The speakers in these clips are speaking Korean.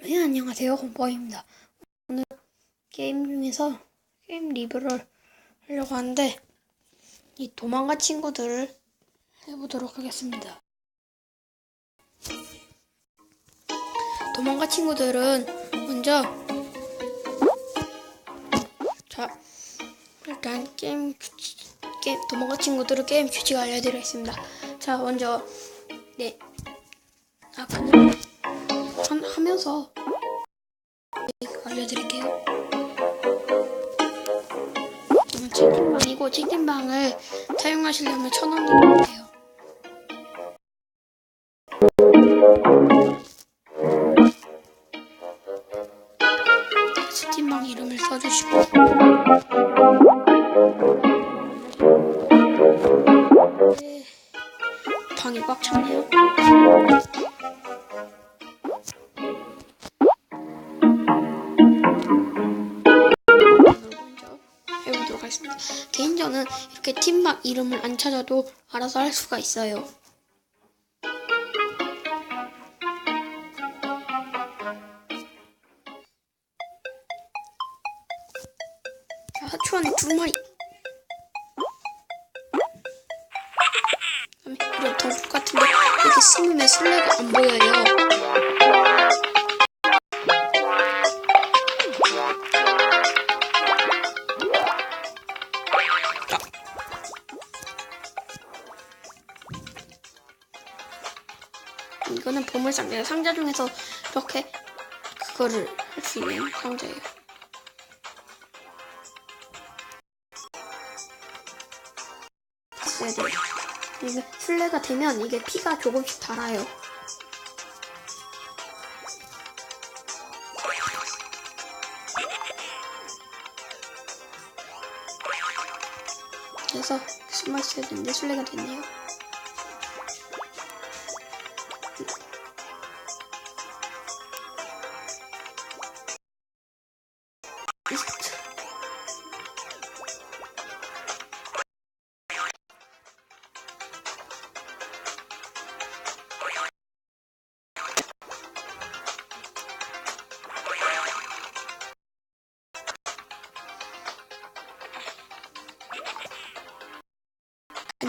네, 안녕하세요. 공포입니다. 오늘 게임 중에서 게임 리뷰를 하려고 하는데, 이 도망가 친구들을 해보도록 하겠습니다. 도망가 친구들은 먼저, 자, 일단 게임 규칙, 게임, 도망가 친구들은 게임 규칙 알려드리겠습니다. 자, 먼저, 네. 아, 그냥 한- 하면서 알려드릴게요. 음, 채팅방이고 채팅방을 사용하시려면 천 원이 필요해요. 채팅방 이름을 써주시고 네, 방이 꽉 찼네요. 개인전은 이렇게 팀막 이름을 안 찾아도 알아서 할 수가 있어요. 자, 하추안에 두 마리. 그다음에 이런 더 똑같은데 이렇게 숨으면 술래가 안 보여요. 상자예요. 상자 중에서 이렇게 그거를 할 수 있는 상자예요. 봤어야 돼요. 이게 술래가 되면 이게 피가 조금씩 달아요. 그래서 숨어 있어야 되는데 술래가 됐네요.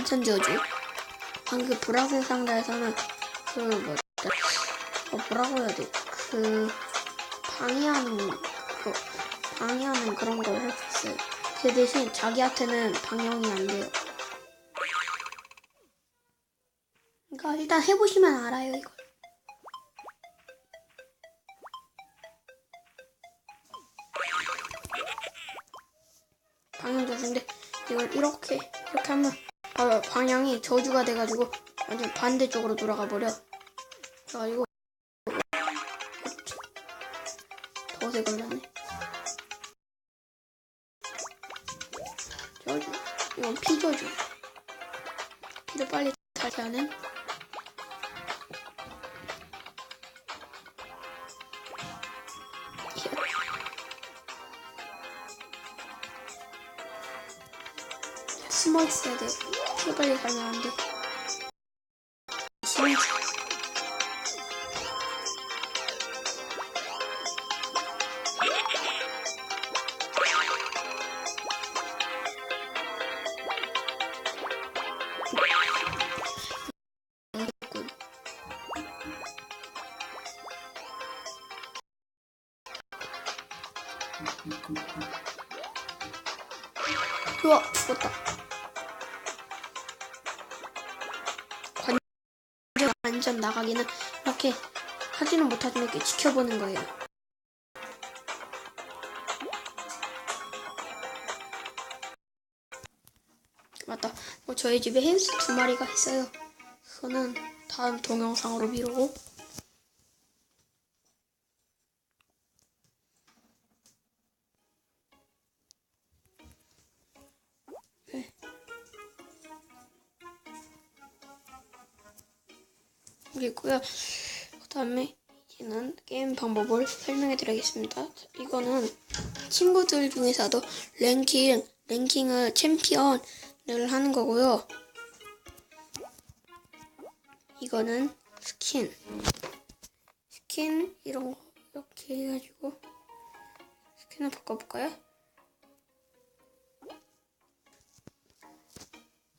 저주. 방금 보라색 상자에서는 그 뭐지? 어 뭐라고 해야 돼? 그 방해하는 그 방해하는 그런 걸 있어요. 그 대신 자기한테는 방영이 안 돼요. 그러니까 일단 해보시면 알아요 이걸. 어, 방향이 저주가 돼가지고 완전 반대쪽으로 돌아가 버려. 그래가지고 더세 걸렸네. 저주. 이건 피 저주. 피를 빨리 다시 하는. 숨어 있어야 돼. 피가 빨리 가면 안 돼. 숨어 완전 나가기는 이렇게 하지는 못하지만 이렇게 지켜보는 거예요. 맞다. 어, 저희 집에 햄스터 두 마리가 있어요. 그거는 다음 동영상으로 미루고. 그리고요. 그 다음에 이제는 게임 방법을 설명해 드리겠습니다. 이거는 친구들 중에서도 랭킹 랭킹을 챔피언을 하는 거고요. 이거는 스킨 스킨 이런 거 이렇게 해가지고 스킨을 바꿔볼까요?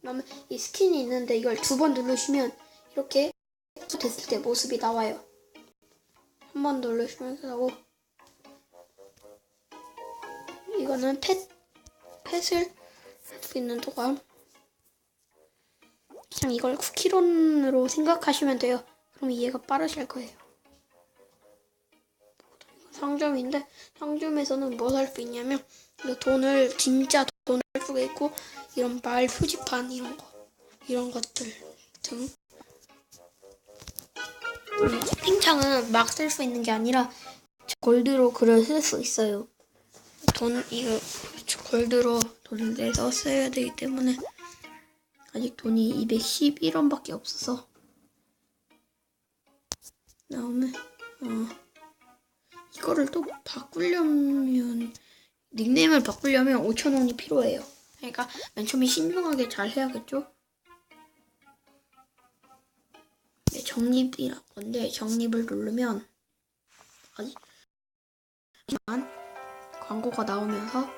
그러면 이 스킨이 있는데 이걸 두 번 누르시면 이렇게 됐을 때 모습이 나와요. 한번 누르시면서 하고 이거는 펫 펫을 할 수 있는 도감. 그냥 이걸 쿠키론으로 생각하시면 돼요. 그럼 이해가 빠르실 거예요. 상점인데 상점에서는 뭐 살 수 있냐면 돈을 진짜 돈을 할 수가 있고 이런 말 표지판 이런 거 이런 것들 등 음, 채팅창은 막 쓸 수 있는 게 아니라 골드로 글을 쓸 수 있어요. 돈 이거 골드로 돈을 내서 써야 되기 때문에 아직 돈이 211원밖에 없어서 다음에 어 이거를 또 바꾸려면 닉네임을 바꾸려면 5,000원이 필요해요. 그러니까 맨 처음에 신중하게 잘 해야겠죠? 정립이라 건데 정립을 누르면 아니 만. 광고가 나오면서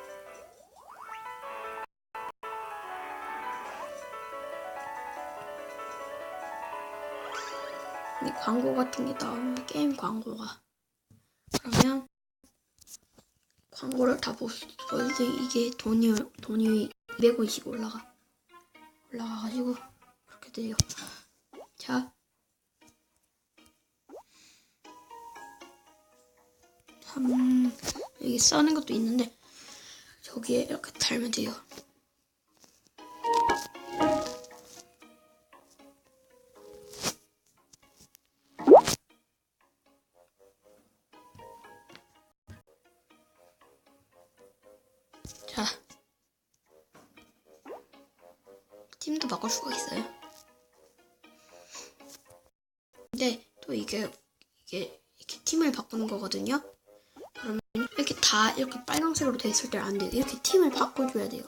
이 광고 같은 게 나오면 게임 광고가. 그러면 광고를 다 보실 때 이게 돈이 돈이 200원씩 올라가 올라가가지고 그렇게 돼요. 자, 삼 여기 써는 것도 있는데 저기에 이렇게 달면 돼요. 자, 팀도 바꿀 수가 있어요. 근데 또 이게 이게 이렇게 팀을 바꾸는 거거든요. 다 이렇게 빨간색으로 돼 있을 때안 돼요. 이렇게 팀을 바꿔줘야 돼요.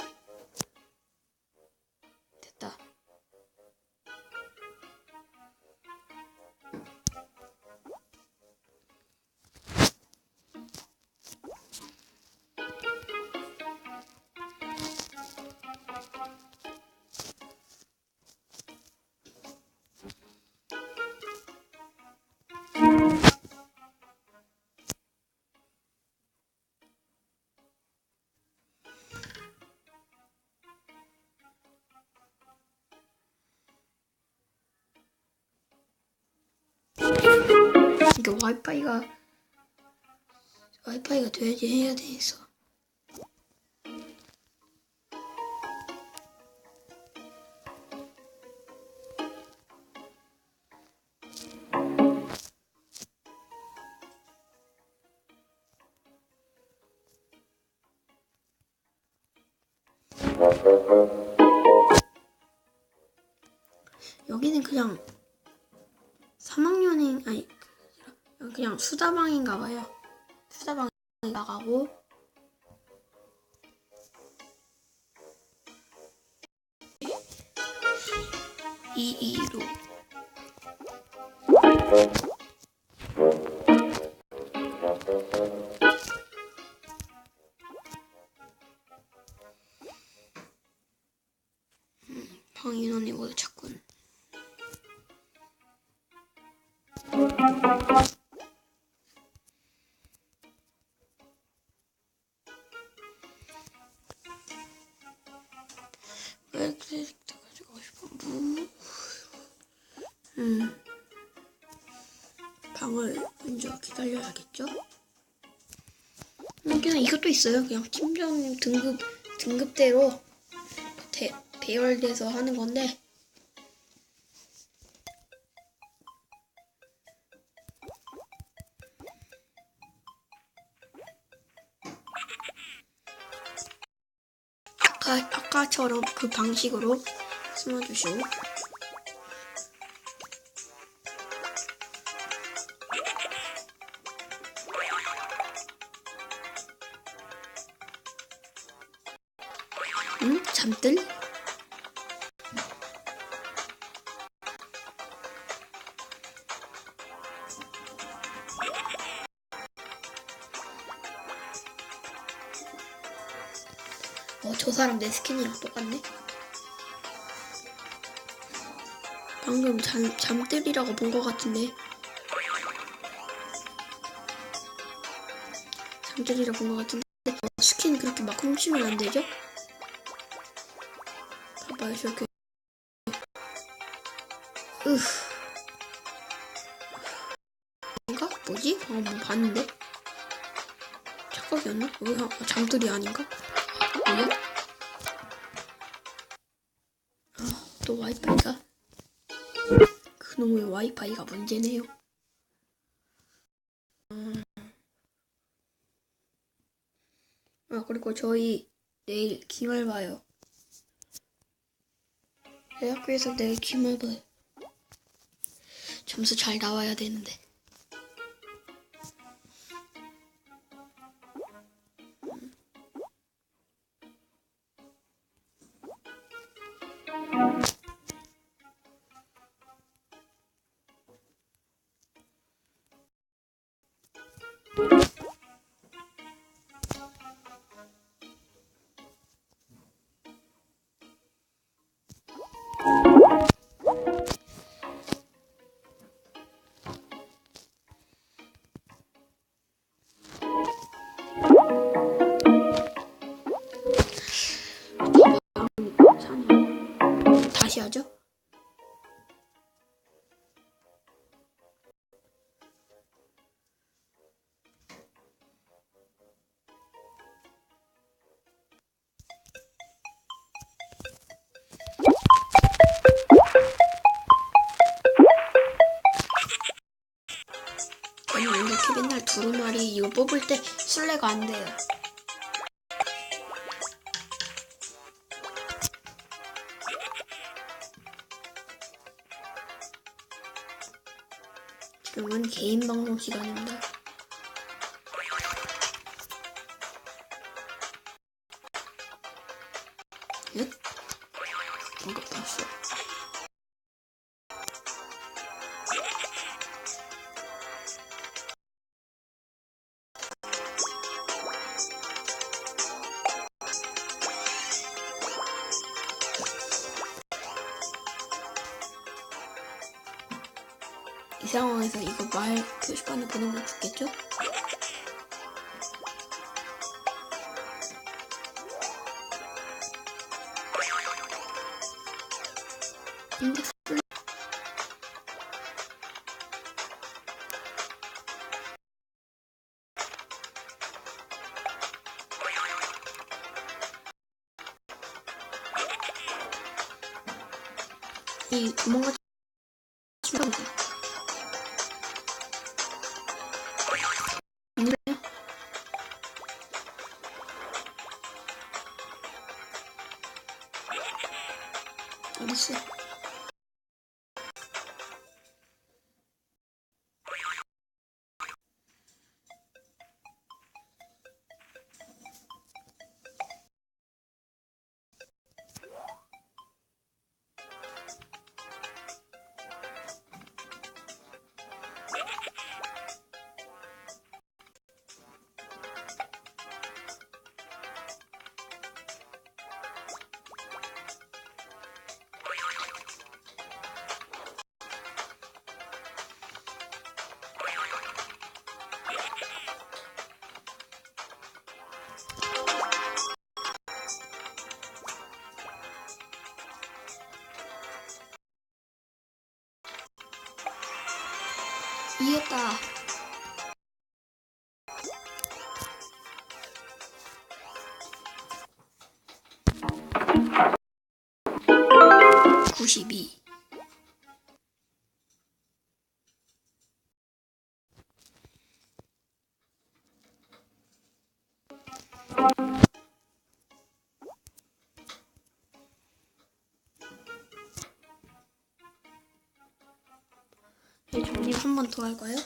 이게 와이파이가 와이파이가 돼야지 해야 돼 있어. 여기는 그냥 그냥- 수다방인가 봐요. 수다방 나가고 이이로 왜 캐릭터 가지고 싶어? 무. 음. 방을 먼저 기다려야겠죠? 음, 그냥 이것도 있어요. 그냥 팀장님 등급 등급대로 대, 배열돼서 하는 건데. 아까 아까처럼 그 방식으로 숨어주시고 어, 저 사람 내 스킨이랑 똑같네. 방금 잠, 잠들이라고 본 것 같은데. 잠들이라고 본것 같은데. 어, 스킨 그렇게 막 훔치면 안 되죠? 봐봐요, 저렇게. 으. 인가? 뭐지? 어, 뭐 봤는데? 착각이었나? 왜, 아, 잠들이 아닌가? 아, 또 와이파이가? 그놈의 와이파이가 문제네요. 음. 아, 그리고 저희 내일 기말 봐요. 대학교에서 내일 기말 봐요. 점수 잘 나와야 되는데. 다시 하죠? 아니 이렇게 맨날 두루마리 이거 뽑을 때 술래가 안 돼요. 지금은 개인 방송 시간입니다. 상황에서 이거 말 표시판에 보내면 죽겠죠? 근데 플- 이 구멍 이겼다. 구십이. 한 번 더 할까요?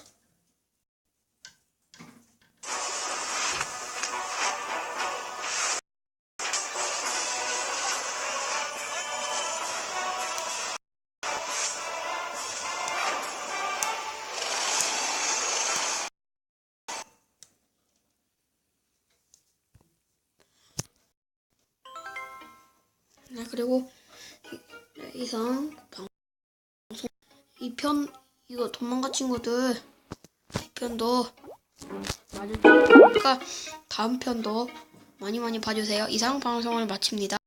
네, 그리고 이상 방송 2편 이거 도망가 친구들 2편도 그러니까 다음 편도 많이 많이 봐주세요. 이상 방송을 마칩니다.